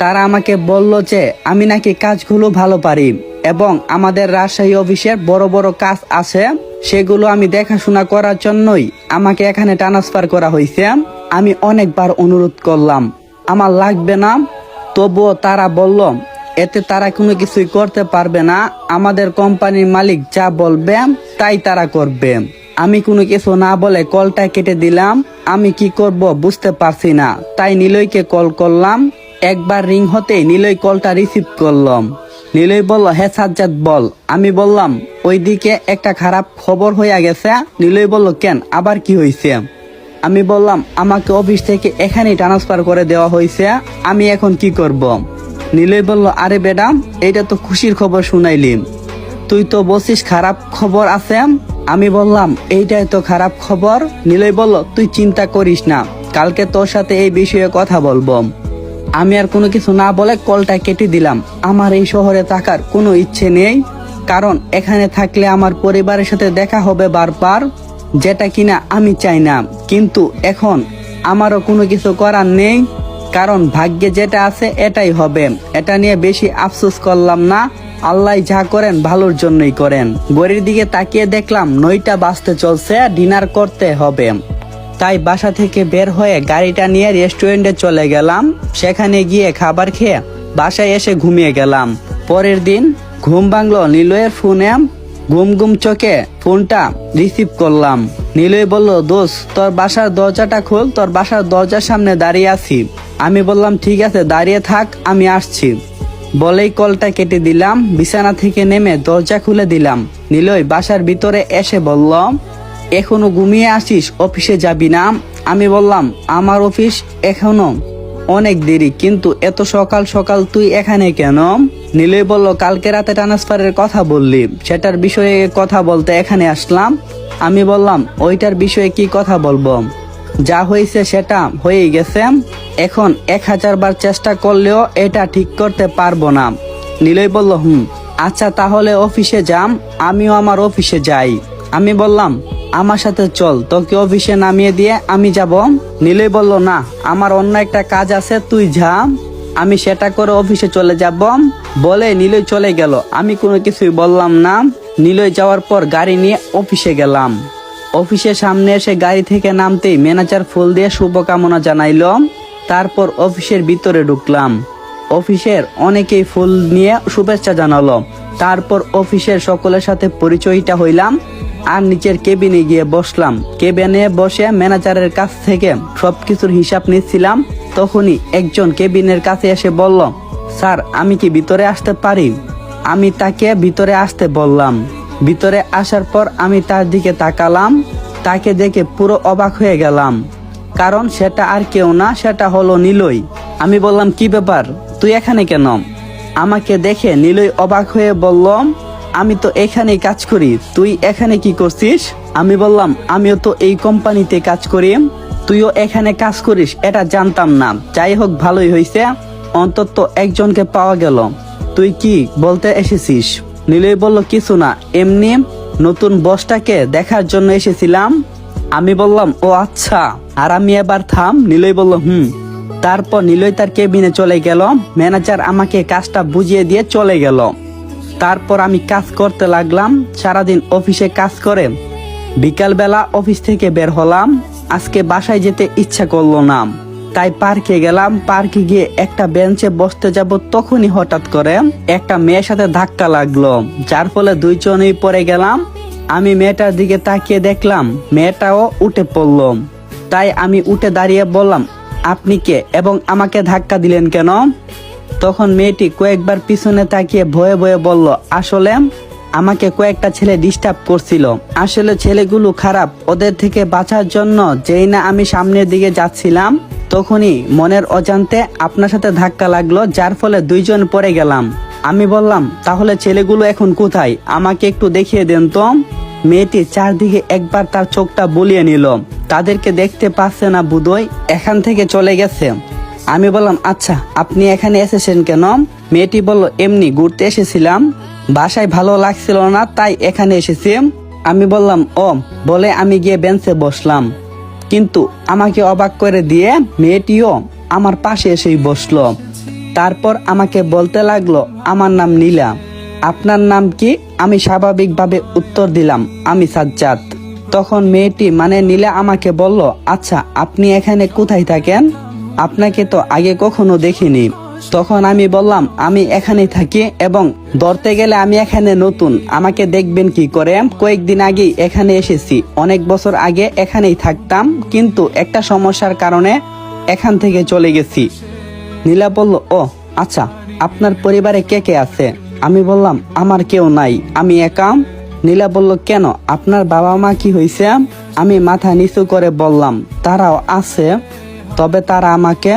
তারা আমাকে বলল যে, আমি নাকি কাজগুলো ভালো পারি এবং আমাদের রাজশাহী অফিসের বড় বড় কাজ আছে, সেগুলো আমি দেখাশোনা করার জন্যই আমাকে এখানে ট্রান্সফার করা হয়েছে। আমি অনেকবার অনুরোধ করলাম। আমার লাগবে না। তবুও তারা বলল, এতে তারা কোনো কিছুই করতে পারবে না। আমাদের কোম্পানির মালিক যা বলবে, তাই তারা করবে। আমি কোনো কিছু না বলে কলটা কেটে দিলাম। আমি কি করব বুঝতে পারছি না। তাই নিলয়কে কল করলাম। একবার রিং হতে নিলয় কলটা রিসিভ করলাম। নিলয় বলল, হে সাজ্জাদ, বল। আমি বললাম, ওইদিকে একটা খারাপ খবর হয়ে গেছে। নিলয় বলল, কেন? আবার কি হয়েছে আমি বললাম, আমাকে অফিস থেকে এখানেই ট্রান্সফার করে দেওয়া হয়েছে আমি এখন কি করব। নিলয় বলল, আরে বেডাম এটা তো খুশির খবর শুনাইলি তুই তো বলছিস খারাপ খবর আছে? আমি বললাম, এইটাই তো খারাপ খবর। নিলয় বলল, তুই চিন্তা করিস না। কালকে তোর সাথে এই বিষয়ে কথা বলব। আমি আর কোনো কিছু না বলে কলটা কেটে দিলাম। আমার এই শহরে থাকার কোনো ইচ্ছে নেই, কারণ এখানে থাকলে আমার পরিবারের সাথে দেখা হবে বারবার, যেটা কিনা আমি চাই না। কিন্তু এখন আমারও কোনো কিছু করার নেই, কারণ ভাগ্যে যেটা আছে এটাই হবে। এটা নিয়ে বেশি আফসোস করলাম না, আল্লাহ যা করেন ভালোর জন্যই করেন। গড়ির দিকে তাকিয়ে দেখলাম নইটা বাঁচতে চলছে, ডিনার করতে হবে। তাই বাসা থেকে বের হয়ে গাড়িটা নিয়ে রেস্টুরেন্টে চলে গেলাম। সেখানে গিয়ে খাবার খেয়ে বাসায় এসে ঘুমিয়ে গেলাম। পরের দিন ঘুম ভাঙলো নিলয়ের ফোনে। ঘুম ঘুম চোখে ফোনটা রিসিভ করলাম। নিলয় বলল, দোস্ত, তোর বাসার দরজাটা খোল, তোর বাসার দরজার সামনে দাঁড়িয়ে আছি। আমি বললাম, ঠিক আছে, দাঁড়িয়ে থাক, আমি আসছি। বলেই কলটা কেটে দিলাম, বিছানা থেকে নেমে দরজা খুলে দিলাম। নিলয় বাসার ভিতরে এসে বলল এখনও ঘুমিয়ে আসিস, অফিসে যাবি না। আমি বললাম, আমার অফিস এখনও অনেক দেরি, কিন্তু এত সকাল সকাল তুই এখানে কেন? নীলয় বলল, কালকে রাতে ট্রান্সফারের কথা বললি, সেটার বিষয়ে কথা বলতে এখানে আসলাম। আমি বললাম, ওইটার বিষয়ে কি কথা বলব? যা হয়েছে সেটা হয়েই গেছে। এখন এক হাজার বার চেষ্টা করলেও এটা ঠিক করতে পারব না। নীলয় বলল, হুম আচ্ছা তাহলে অফিসে যাম, আমিও আমার অফিসে যাই। আমি বললাম আমার সাথে চল, তোকে অফিসে নামিয়ে দিয়ে আমি যাব। নীলয় বলল, না, আমার অন্য একটা কাজ আছে, তুই যা। আমি সেটা করে অফিসে চলে যাব। বলে নীলয় চলে গেল। আমি কোনো কিছুই বললাম না। নীলয় যাওয়ার পর গাড়ি নিয়ে অফিসে গেলাম। অফিসের সামনে এসে গাড়ি থেকে নামতেই ম্যানেজার ফুল দিয়ে শুভকামনা জানাইল। তারপর অফিসের ভিতরে ঢুকলাম। অফিসের অনেকেই ফুল নিয়ে শুভেচ্ছা জানালো। তারপর অফিসের সকলের সাথে পরিচয়টা হইলাম। আর নিচের কেবিনে গিয়ে বসলাম। কেবিনে বসে ম্যানেজারের কাছ থেকে সবকিছুর হিসাব নিচ্ছিলাম। তখনই একজন কেবিনের কাছে এসে বলল, স্যার, আমি কি ভিতরে আসতে পারি? আমি তাকে ভিতরে আসতে বললাম। ভিতরে আসার পর আমি তার দিকে তাকালাম। তাকে দেখে পুরো অবাক হয়ে গেলাম। কারণ সেটা আর কেউ না, সেটা হলো নীলই আমি বললাম, কি ব্যাপার? তুই এখানে কেন? আমাকে দেখে নীলই অবাক হয়ে বললাম আমি তো এখানে কাজ করি। তুই এখানে কি করছিস? আমি বললাম, আমিও তো এই কোম্পানিতে কাজ করি। তুইও এখানে কাজ করিস, এটা জানতাম না। যাই হোক, ভালোই হয়েছে অন্তত একজনকে পাওয়া গেল। তুই কি বলতে এসেছিস? নীলই বলল, কিছু না, এমনি নতুন বসটাকে দেখার জন্য এসেছিলাম। আমি বললাম, ও আচ্ছা আর আমি এবার থাম। নীলই বলল, হুম। তারপর নীলই তার কেবিনে চলে গেল। ম্যানেজার আমাকে কাজটা বুঝিয়ে দিয়ে চলে গেল। তারপর আমি কাজ করতে লাগলাম, সারাদিন অফিসে কাজ করে। বিকালবেলা অফিস থেকে বের হলাম, আজকে বাসায় যেতে ইচ্ছা করল না। তাই পার্কে গেলাম, পার্কে গিয়ে একটা বেঞ্চে বসতে যাব তখনই হঠাৎ করে একটা মেয়ের সাথে ধাক্কা লাগল, যার ফলে দুইজনেই পড়ে গেলাম। আমি মেয়েটার দিকে তাকিয়ে দেখলাম, মেয়েটাও উঠে পড়ল। তাই আমি উঠে দাঁড়িয়ে বললাম, আপনি কে এবং আমাকে ধাক্কা দিলেন কেন? তখন মেয়েটি কয়েকবার পিছনে তাকিয়ে ভয়ে ভয়ে বলল, আসলে আমাকে কয়েকটা ছেলে ডিস্টার্ব করছিল। আসলে ছেলেগুলো খারাপ। ওদের থেকে বাঁচার জন্য যেই না আমি সামনের দিকে যাচ্ছিলাম, তখনই মনের অজান্তে আপনার সাথে ধাক্কা লাগল, যার ফলে দুইজন পড়ে গেলাম। আমি বললাম, তাহলে ছেলেগুলো এখন কোথায়? আমাকে একটু দেখিয়ে দেন তো। মেয়েটি চারদিকে একবার তার চোখটা বুলিয়ে নিল। তাদেরকে দেখতে পাচ্ছে না বুধই এখান থেকে চলে গেছে। আমি বললাম আচ্ছা আপনি এখানে এসেছেন কেন? মেয়েটি বলল, এমনি ঘুরতে এসেছিলাম, বাসায় ভালো লাগছিল না, তাই এখানে এসেছি। আমি বললাম, ও, বলে আমি গিয়ে বেঞ্চে বসলাম। কিন্তু আমাকে অবাক করে দিয়ে মেয়েটিও আমার পাশে এসেই বসল। তারপর আমাকে বলতে লাগল, আমার নাম নীলা। আপনার নাম কি? আমি স্বাভাবিকভাবে উত্তর দিলাম, আমি সাজ্জাদ। তখন মেয়েটি মানে নীলা, আমাকে বলল আচ্ছা আপনি এখানে কোথায় থাকেন? আপনাকে তো আগে কখনো দেখিনি। তখন আমি বললাম, আমি এখানেই থাকি এবং ধরতে গেলে আমি এখানে নতুন। আমাকে দেখবেন কি করে? কয়েকদিন আগেই এখানে এসেছি। অনেক বছর আগে এখানেই থাকতাম, কিন্তু একটা সমস্যার কারণে এখান থেকে চলে গেছি। নীলা বলল, ও আচ্ছা আপনার পরিবারে কে কে আছে? আমি বললাম, আমার কেউ নাই, আমি একাম নীলা বলল, কেন? আপনার বাবা মা কি হয়েছে আমি মাথা নিচু করে বললাম, তারাও আছে। তবে তারা আমাকে